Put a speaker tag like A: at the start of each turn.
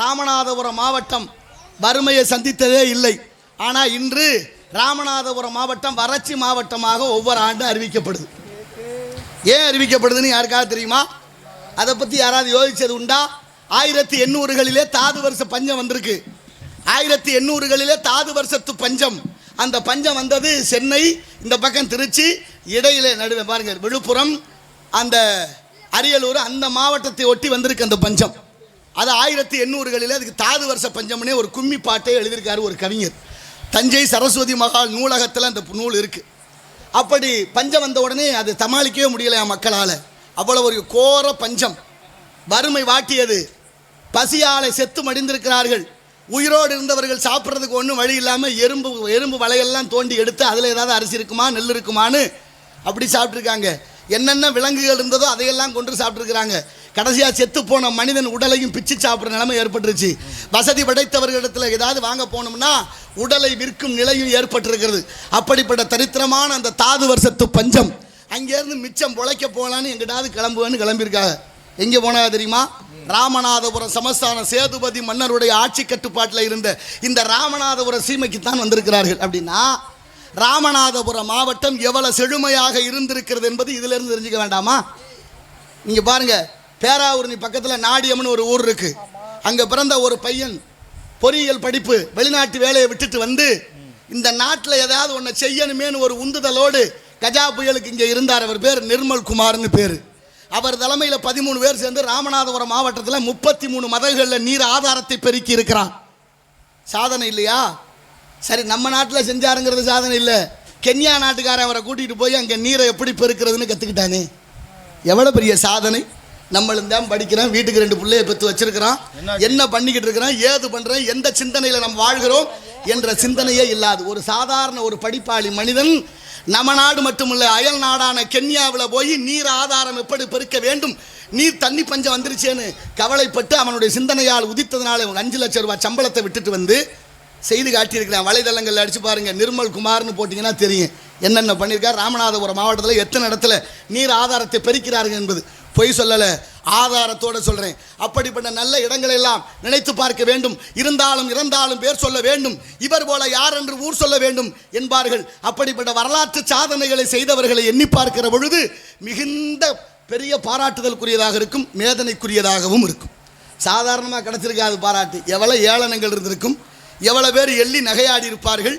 A: ராமநாதபுரம் மாவட்டம் வறுமையை சந்தித்ததே இல்லை. ஆனால் இன்று ராமநாதபுரம் மாவட்டம் வறட்சி மாவட்டமாக ஒவ்வொரு ஆண்டும் அறிவிக்கப்படுது. ஏன் அறிவிக்கப்படுதுன்னு யாருக்காவது தெரியுமா? அதை பற்றி யாராவது யோசிச்சது உண்டா? ஆயிரத்தி எண்ணூறுகளிலே தாது வருஷ பஞ்சம் வந்திருக்கு. ஆயிரத்தி எண்ணூறுகளிலே தாது வருஷத்து பஞ்சம். அந்த பஞ்சம் வந்தது சென்னை இந்த பக்கம் திருச்சி இடையில நடுவே பாருங்க விழுப்புரம் அந்த அரியலூர் அந்த மாவட்டத்தை ஒட்டி வந்திருக்கு அந்த பஞ்சம். அது ஆயிரத்தி எண்ணூறுகளில் அதுக்கு தாது வருஷ பஞ்சம்னே ஒரு கும்மி பாட்டை எழுதியிருக்காரு ஒரு கவிஞர். தஞ்சை சரஸ்வதி மகால் நூலகத்தில் அந்த நூல் இருக்குது அப்படி பஞ்சம் வந்த உடனே அது சமாளிக்கவே முடியலையா மக்களால். அவ்வளோ ஒரு கோர பஞ்சம். வறுமை வாட்டியது. பசியாலை செத்து மடிந்திருக்கிறார்கள். உயிரோடு இருந்தவர்கள் சாப்பிட்றதுக்கு ஒன்றும் வழி இல்லாமல் எறும்பு எறும்பு வலையெல்லாம் தோண்டி எடுத்து அதில் ஏதாவது அரிசி இருக்குமா நெல் இருக்குமான்னு அப்படி சாப்பிட்ருக்காங்க என்னென்ன விலங்குகள் இருந்ததோ அதையெல்லாம் கொண்டு சாப்பிட்ருக்குறாங்க கடைசியாக செத்து போன மனிதன் உடலையும் பிச்சு சாப்பிட்ற நிலைமை ஏற்பட்டுருச்சு. வசதி படைத்தவர்களிடத்தில் ஏதாவது வாங்க போனோம்னா உடலை விற்கும் நிலையும் ஏற்பட்டிருக்கிறது. அப்படிப்பட்ட தரித்திரமான அந்த தாது வருஷத்து பஞ்சம் அங்கேருந்து மிச்சம் பொழைக்க போகலான்னு எங்கிட்டாவது கிளம்புவேன்னு கிளம்பியிருக்காங்க. எங்கே போனா தெரியுமா? ராமநாதபுரம் சமஸ்தான சேதுபதி மன்னருடைய ஆட்சி கட்டுப்பாட்டில் இருந்த இந்த ராமநாதபுரம் சீமைக்கு தான் வந்திருக்கிறார்கள். அப்படின்னா ராமநாதபுரம் மாவட்டம் எவ்வளவு செழுமையாக இருந்திருக்கிறது என்பது இதிலிருந்து தெரிஞ்சுக்க வேண்டாமா? நீங்கள் பாருங்க பேராவூர்னி பக்கத்தில் நாடியம்னு ஒரு ஊர் இருக்கு. அங்கே பிறந்த ஒரு பையன் பொறியியல் படிப்பு வெளிநாட்டு வேலையை விட்டுட்டு வந்து இந்த நாட்டில் ஏதாவது ஒன்று செய்யணுமேனு ஒரு உந்துதலோடு கஜா புயலுக்கு இங்கே இருந்தார். அவர் பேர் நிர்மல் குமார்னு பேர். அவர் தலைமையில் பதிமூணு பேர் சேர்ந்து ராமநாதபுரம் மாவட்டத்தில் முப்பத்தி மூணு மதகுகளில் நீர் ஆதாரத்தை பெருக்கி இருக்கிறான். சாதனை இல்லையா? சரி நம்ம நாட்டில் செஞ்சாருங்கிறது சாதனை இல்லை. கென்யா நாட்டுக்காரன் அவரை கூட்டிகிட்டு போய் அங்கே நீரை எப்படி பெருக்கிறதுன்னு கற்றுக்கிட்டானே எவ்வளோ பெரிய சாதனை? நம்மளும் தான் படிக்கிறோம். வீட்டுக்கு ரெண்டு பிள்ளைய பெற்று வச்சிருக்கிறோம். என்ன பண்ணிக்கிட்டு இருக்கிறோம்? ஏது பண்ணுறோம் எந்த சிந்தனையில் நம்ம வாழ்கிறோம்? என்ற சிந்தனையே இல்லாது. ஒரு சாதாரண ஒரு படிப்பாளி மனிதன் நம்ம நாடு மட்டுமில்லை அயல் நாடான கென்யாவில் போய் நீர் ஆதாரம் எப்படி பெருக்க வேண்டும்? நீர் தண்ணி பஞ்சம் வந்துருச்சேன்னு கவலைப்பட்டு அவனுடைய சிந்தனையால் உதித்ததுனால அஞ்சு லட்சம் ரூபாய் சம்பளத்தை விட்டுட்டு வந்து செய்து காட்டியிருக்கிறேன். வலைதளங்களில் அடிச்சு பாருங்க. நிர்மல் குமார்னு போட்டிங்கன்னா தெரியும். என்னென்ன பண்ணியிருக்கார்? ராமநாதபுரம் மாவட்டத்தில் எத்தனை இடத்துல நீர் ஆதாரத்தை பெருக்கிறார்கள் என்பது. பொய் சொல்லலை ஆதாரத்தோடு சொல்கிறேன் அப்படிப்பட்ட நல்ல இடங்களை எல்லாம் நினைத்து பார்க்க வேண்டும். இருந்தாலும் இறந்தாலும் பேர் சொல்ல வேண்டும். இவர் போல யார் என்று ஊர் சொல்ல வேண்டும் என்பார்கள். அப்படிப்பட்ட வரலாற்று சாதனைகளை செய்தவர்களை எண்ணி பார்க்கிற பொழுது மிகுந்த பெரிய பாராட்டுதலுக்குரியதாக இருக்கும் மேதனைக்குரியதாகவும் இருக்கும். சாதாரணமாக கிடச்சிருக்காது பாராட்டு. எவ்வளோ ஏளனங்கள் இருந்திருக்கும். எவ்வளோ பேர் எள்ளி நகையாடி இருப்பார்கள்.